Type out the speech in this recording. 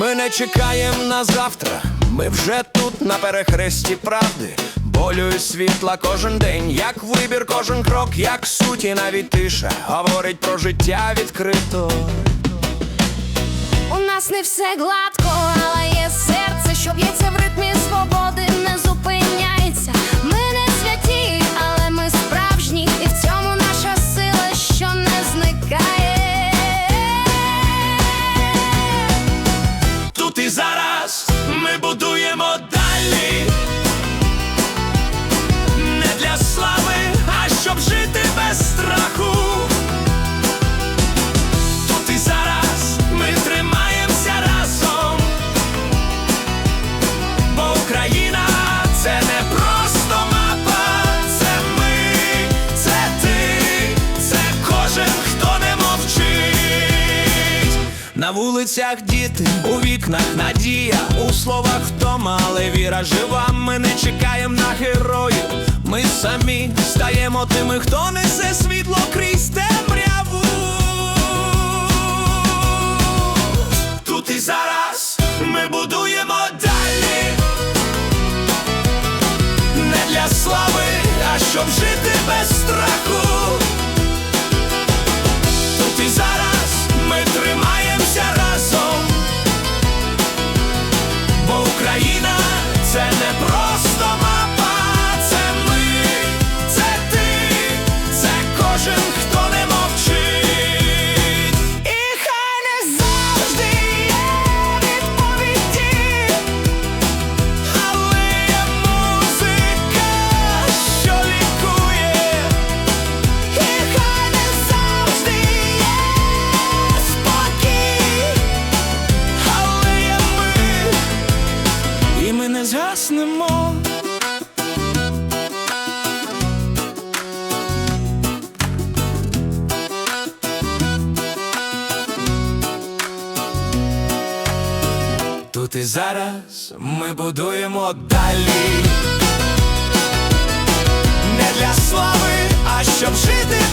Ми не чекаємо на завтра, ми вже тут на перехресті правди. Болю і світла кожен день, як вибір, кожен крок, як суті, навіть тиша говорить про життя відкрито. У нас не все гладко, але є На вулицях діти, у вікнах надія, у словах втома, але віра жива. Ми не чекаємо на героїв. Ми самі стаємо тими, хто несе світло крізь темряву. Тут і зараз ми будуємо далі. Не для слави, а щоб жити без страху. Не згаснемо. Тут і зараз ми будуємо далі. Не для слави, а щоб жити.